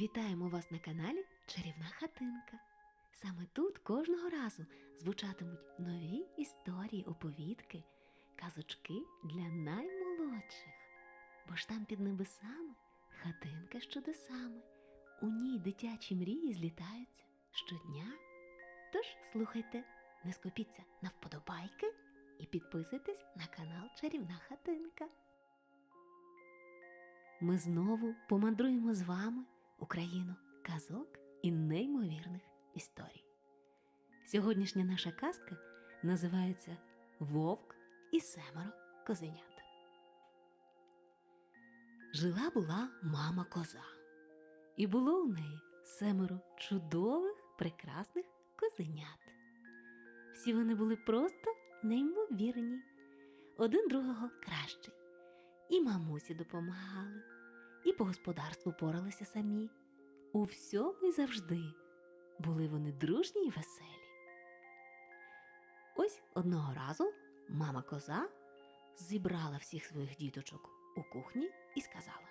Вітаємо вас на каналі Чарівна хатинка. Саме тут кожного разу звучатимуть нові історії, оповідки, казочки для наймолодших. Бо ж там під небесами хатинка з чудесами. У ній дитячі мрії злітаються щодня. Тож слухайте, не скупіться на вподобайки і підписуйтесь на канал Чарівна хатинка. Ми знову помандруємо з вами Україну казок і неймовірних історій. Сьогоднішня наша казка називається Вовк і семеро козенят. Жила була мама коза, і було у неї семеро чудових, прекрасних козенят. Всі вони були просто неймовірні, один другого кращий. І мамусі допомагали, і по господарству поралися самі. У всьому і завжди були вони дружні й веселі. Ось одного разу мама коза зібрала всіх своїх діточок у кухні і сказала: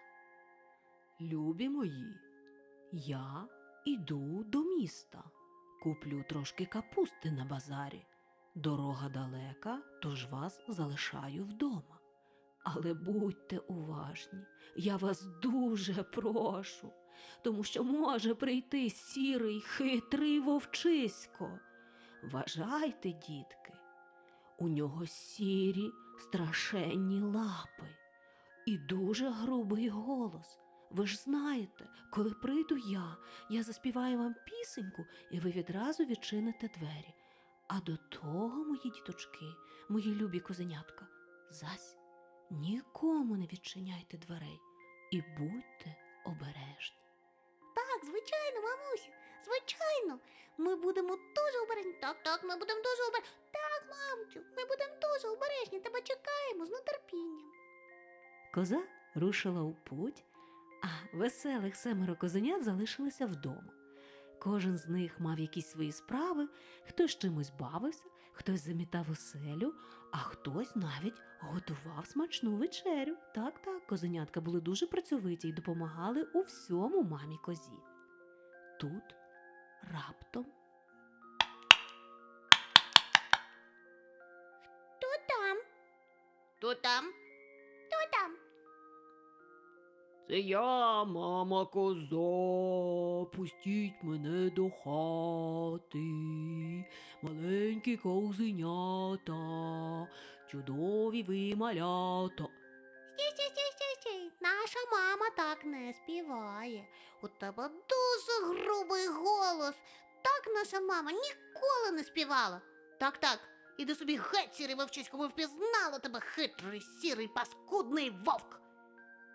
Любі мої, я іду до міста, куплю трошки капусти на базарі. Дорога далека, тож вас залишаю вдома. Але будьте уважні, я вас дуже прошу, тому що може прийти сірий хитрий вовчисько. Вважайте, дітки, у нього сірі страшенні лапи і дуже грубий голос. Ви ж знаєте, коли прийду я, я заспіваю вам пісеньку, і ви відразу відчините двері. А до того, мої діточки, мої любі козенятка, зась нікому не відчиняйте дверей і будьте обережні. Так, звичайно, мамусі, звичайно. Ми будемо дуже обережні. Так, так, ми будемо дуже обережні. Так, мамчу, ми будемо дуже обережні. Тебе чекаємо з нетерпінням. Коза рушила у путь, а веселих семеро козенят залишилися вдома. Кожен з них мав якісь свої справи, хтось чимось бавився, хтось замітав оселю, а хтось навіть готував смачну вечерю. Так, так, козенятка були дуже працьовиті і допомагали у всьому мамі козі. Тут раптом Хто там? Хто там? Це я, мама коза, пустіть мене до хати, маленькі козенята, чудові ви малята. Стій, стій, стій, стій, стій. Наша мама так не співає. У тебе дуже грубий голос. Так наша мама ніколи не співала. Так, так. Іди собі геть, сірий вовчисько, ми впізнали тебе хитрий, сірий, паскудний вовк.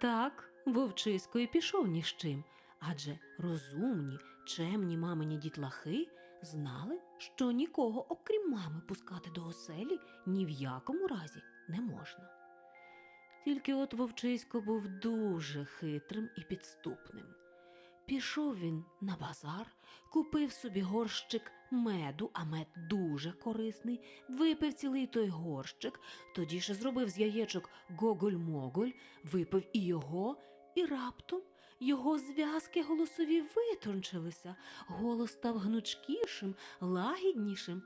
Так, вовчисько і пішов ні з чим, адже розумні, чемні мамині дітлахи знали, що нікого, окрім мами, пускати до оселі ні в якому разі не можна. Тільки от вовчисько був дуже хитрим і підступним. Пішов він на базар, купив собі горщик меду, а мед дуже корисний, випив цілий той горщик, тоді ще зробив з яєчок гоголь-моголь, випив і його, і раптом його зв'язки голосові витончилися, голос став гнучкішим, лагіднішим.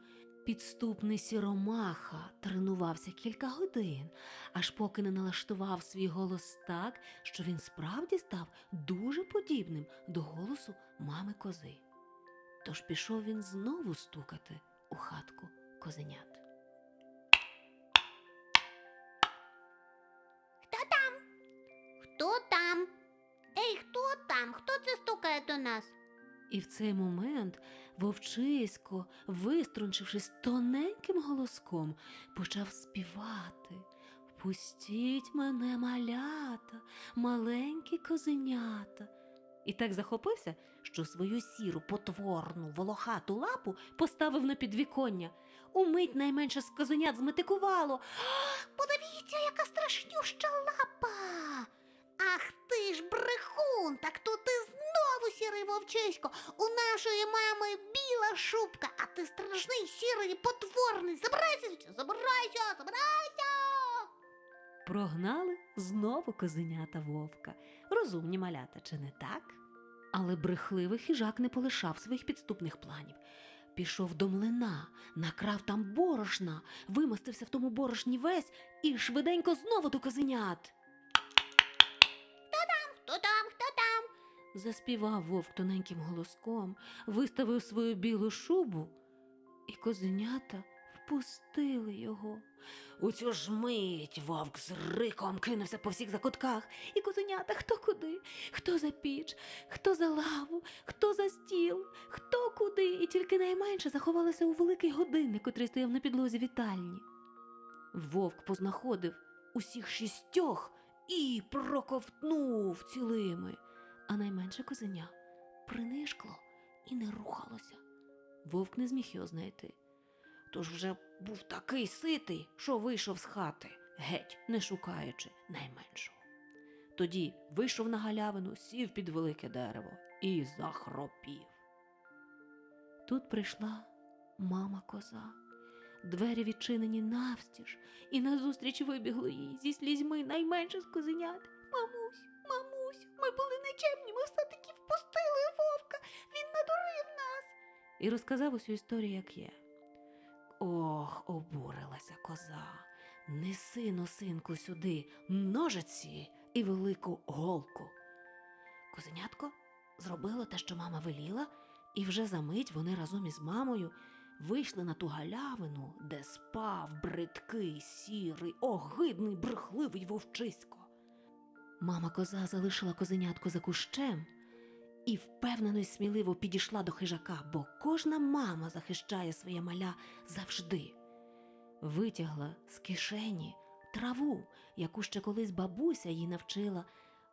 Підступний сіромаха тренувався кілька годин, аж поки не налаштував свій голос так, що він справді став дуже подібним до голосу мами кози. Тож пішов він знову стукати у хатку козенят. Хто там? Хто там? Ей, хто там? Хто це стукає до нас? І в цей момент вовчисько, виструнчившись тоненьким голоском, почав співати. Впустіть мене, малята, маленькі козенята. І так захопився, що свою сіру потворну волохату лапу поставив на підвіконня. Умить найменше з козенят зметикувало. Подивіться, яка страшнюща лапа. Ах ти ж брехун, так то ти знову сірий вовчисько. У нашої мами біла шубка, а ти страшний сірий потворний. Забирайся, забирайся, забирайся. Прогнали знову козенята вовка. Розумні малята, чи не так? Але брехливий хижак не полишав своїх підступних планів. Пішов до млина, накрав там борошна, вимостився в тому борошні весь і швиденько знову до козенят. Заспівав вовк тоненьким голоском, виставив свою білу шубу, і козенята впустили його. У цю ж мить вовк з риком кинувся по всіх закутках, і козенята хто куди, хто за піч, хто за лаву, хто за стіл, хто куди, і тільки найменше заховалися у великий годинник, котрий стояв на підлозі вітальні. Вовк познаходив усіх шістьох і проковтнув цілими а найменше козеня принишкло і не рухалося. Вовк не зміг його знайти. Тож вже був такий ситий, що вийшов з хати, геть не шукаючи найменшого. Тоді вийшов на галявину, сів під велике дерево і захропів. Тут прийшла мама коза. Двері відчинені навстіж, і назустріч вибігло їй зі слізьми найменше з козенят. Мамусь, мамусь, ми були нечемні, ми все-таки впустили вовка, він надурив нас. І розказав усю історію, як є. Ох, обурилася коза. Неси, носинку, сюди ножиці і велику голку. Козенятко зробило те, що мама веліла, і вже за мить вони разом із мамою вийшли на ту галявину, де спав бридкий, сірий, огидний, брехливий вовчисько. Мама коза залишила козенятко за кущем і впевнено й сміливо підійшла до хижака, бо кожна мама захищає своє маля завжди. Витягла з кишені траву, яку ще колись бабуся їй навчила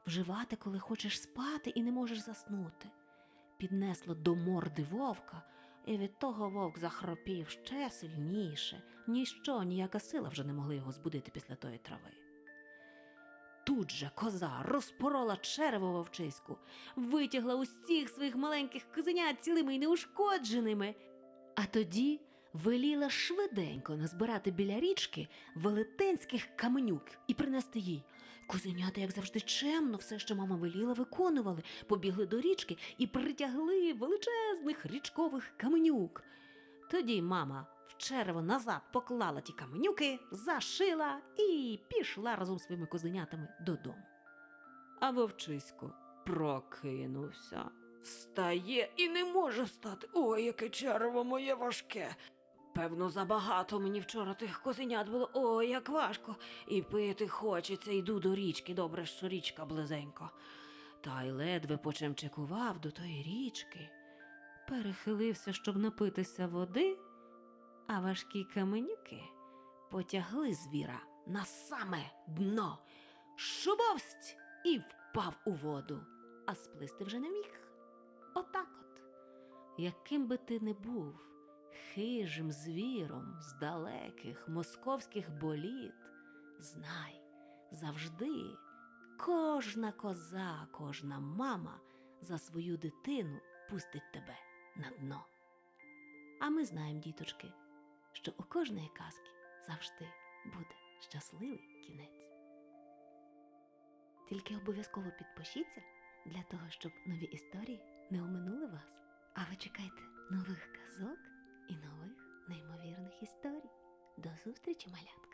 вживати, коли хочеш спати і не можеш заснути. Піднесло до морди вовка, і від того вовк захропів ще сильніше. Ніщо, ніяка сила вже не могли його збудити після тої трави. Тут же коза розпорола черево вовчиську, витягла усіх своїх маленьких козенят цілими й неушкодженими. А тоді веліла швиденько назбирати біля річки велетенських каменюк і принести їй. Козенята, як завжди, чемно, все, що мама веліла, виконували, побігли до річки і притягли величезних річкових каменюк. Тоді мама в черево назад поклала ті каменюки, зашила і пішла разом з своїми козенятами додому. А вовчисько прокинувся, встає і не може встати. Ой, яке черево моє важке. Певно, забагато мені вчора тих козенят було. Ой, як важко. І пити хочеться, йду до річки, добре, що річка близенько. Та й ледве почемчикував до тої річки. Перехилився, щоб напитися води, а важкі каменюки потягли звіра на саме дно, шубовсть і впав у воду, а сплисти вже не міг. Отак от, яким би ти не був хижим звіром з далеких московських боліт, знай, завжди кожна коза, кожна мама за свою дитину пустить тебе на дно. А ми знаємо, діточки, що у кожної казки завжди буде щасливий кінець. Тільки обов'язково підпишіться для того, щоб нові історії не оминули вас. А ви чекайте нових казок і нових неймовірних історій. До зустрічі, малятка!